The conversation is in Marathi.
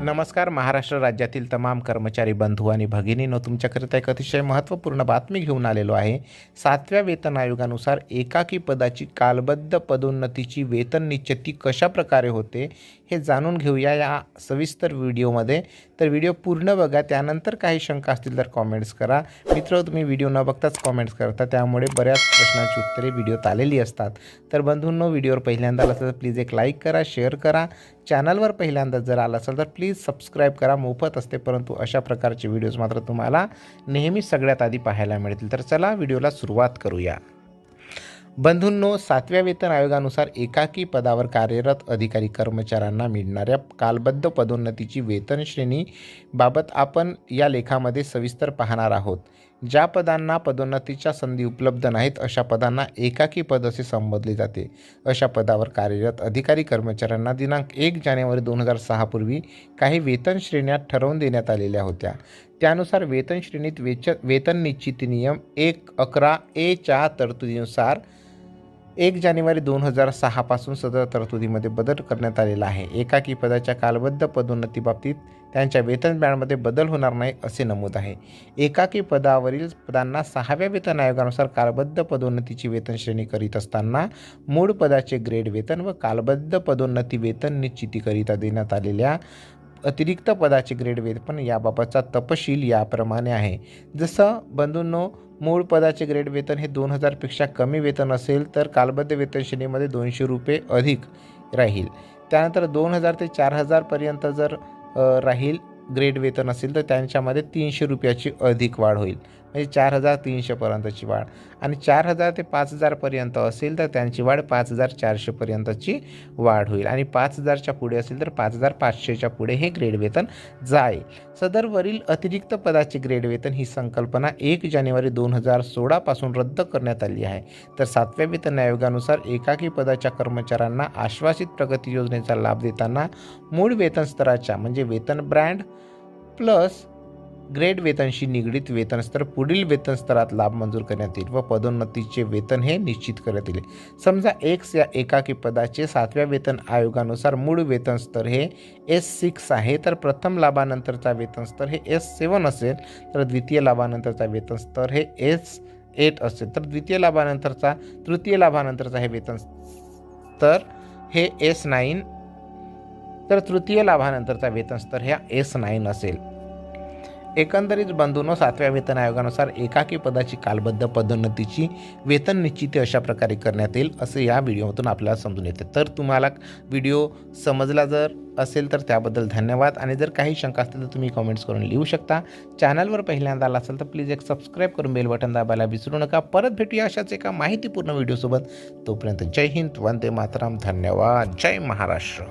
नमस्कार महाराष्ट्र राज्यातील तमाम कर्मचारी बंधू आणि भगिनींनो तुमच्याकरिता एक अतिशय महत्त्वपूर्ण बातमी घेऊन आलेलो आहे. सातव्या वेतन आयोगानुसार एकाकी पदाची कालबद्ध पदोन्नतीची वेतन निश्चिती कशा प्रकारे होते? हे जाणून घेऊया या सविस्तर व्हिडिओमध्ये. तर व्हिडिओ पूर्ण बघा त्यानंतर काही शंका असतील तर कॉमेंट्स करा. मित्र तुम्ही व्हिडिओ न बघताच कॉमेंट्स करता त्यामुळे बऱ्याच प्रश्नांची उत्तरे व्हिडिओत आलेली असतात. तर बंधूंनो व्हिडिओवर पहिल्यांदा आला असेल तर प्लीज एक लाईक करा शेअर करा. चॅनलवर पहिल्यांदा जर आला असेल तर प्लीज सबस्क्राईब करा. मोफत असते परंतु अशा प्रकारचे व्हिडिओज मात्र तुम्हाला नेहमी सगळ्यात आधी पाहायला मिळतील. तर चला व्हिडिओला सुरुवात करूया. बंधूंनो सातव्या वेतन आयोगानुसार एकाकी पदावर कार्यरत अधिकारी कर्मचाऱ्यांना मिळणाऱ्या कालबद्ध पदोन्नतीची वेतन श्रेणी बाबत आपण या लेखामध्ये सविस्तर पाहणार आहोत. ज्या पदांना पदोन्नतीच्या संधी उपलब्ध नाहीत अशा पदांना एकाकी पद असे संबोधले जाते. अशा पदावर कार्यरत अधिकारी कर्मचाऱ्यांना दिनांक एक जानेवारी दोन हजार सहापूर्वी काही वेतन श्रेण्या ठरवून देण्यात आलेल्या होत्या. त्यानुसार वेतन श्रेणीत वेच वेतन निश्चिती नियम एक अकरा एच्या तरतुदीनुसार एक जानेवारी दोन हजार सहापासून सदर तरतुदीमध्ये बदल करण्यात आलेला आहे. एकाकी पदाच्या कालबद्ध पदोन्नतीबाबतीत त्यांच्या वेतन बँडमध्ये बदल होणार नाही असे नमूद आहे. एकाकी पदावरील पदांना सहाव्या वेतन आयोगानुसार कालबद्ध पदोन्नतीची वेतन श्रेणी करीत असताना मूळ पदाचे ग्रेड वेतन व कालबद्ध पदोन्नती वेतन निश्चितीकरिता देण्यात आलेल्या अतिरिक्त पदाचे ग्रेड वेतन याबाबतचा तपशील याप्रमाणे आहे. जसं बंधूंनो मूळ पदाचे ग्रेड वेतन हे दोन हजारपेक्षा कमी वेतन असेल तर कालबद्ध वेतन श्रेणीमध्ये दोनशे रुपये अधिक राहील. त्यानंतर दोन हजार ते चार हजारपर्यंत जर राहील ग्रेड वेतन असेल तर त्यांच्यामध्ये तीनशे रुपयाची अधिक वाढ होईल. म्हणजे चार हजार तीनशेपर्यंतची वाढ. आणि चार हजार ते पाच हजारपर्यंत असेल तर त्यांची वाढ पाच हजार चारशेपर्यंतची वाढ होईल. आणि पाच हजारच्या पुढे असेल तर पाच हजार पाचशेच्या पुढे हे ग्रेड वेतन जाईल. सदरवरील अतिरिक्त पदाचे ग्रेड वेतन ही संकल्पना एक जानेवारी दोन हजार सोळापासून रद्द करण्यात आली आहे. तर सातव्या वेतन आयोगानुसार एकाकी पदाच्या कर्मचाऱ्यांना आश्वासित प्रगती योजनेचा लाभ देताना मूळ वेतन स्तराच्या म्हणजे वेतन ब्रँड प्लस ग्रेड वेतनशी निगडीत वेतन स्तर पुढील वेतन स्तरात लाभ मंजूर करण्यात येईल व पदोन्नतीचे वेतन हे निश्चित करण्यात येईल. समजा एक्स या एकाकी पदाचे सातव्या वेतन आयोगानुसार मूळ वेतन स्तर हे एस सिक्स आहे तर प्रथम लाभानंतरचा वेतन स्तर हे एस सेवन असेल तर द्वितीय लाभानंतरचा वेतन स्तर हे एस एट असेल तर द्वितीय लाभानंतरचा तृतीय लाभानंतरचा हे वेतन स्तर हे एस नाईन तर तृतीय लाभानंतरचा वेतन स्तर ह्या एस नाईन असेल. एकंदरीत बंधूंनो सातव्या वेतन आयोगानुसार एकाकी पदाची कालबद्ध पदोन्नतीची वेतन निश्चिती अशा प्रकारे करण्यात येईल असे या व्हिडिओमधून आपल्याला समजून येते. तर तुम्हाला व्हिडिओ समजला जर असेल तर त्याबद्दल धन्यवाद. आणि जर काही शंका असतील तर तुम्ही कमेंट्स करून लिहू शकता. चॅनलवर पहिल्यांदा आला असेल तर प्लीज एक सबस्क्राईब करून बेल बटन दाबायला विसरू नका. परत भेटूया अशाच एका माहितीपूर्ण व्हिडिओसोबत. तोपर्यंत जय हिंद वंदे मातरम. धन्यवाद. जय महाराष्ट्र.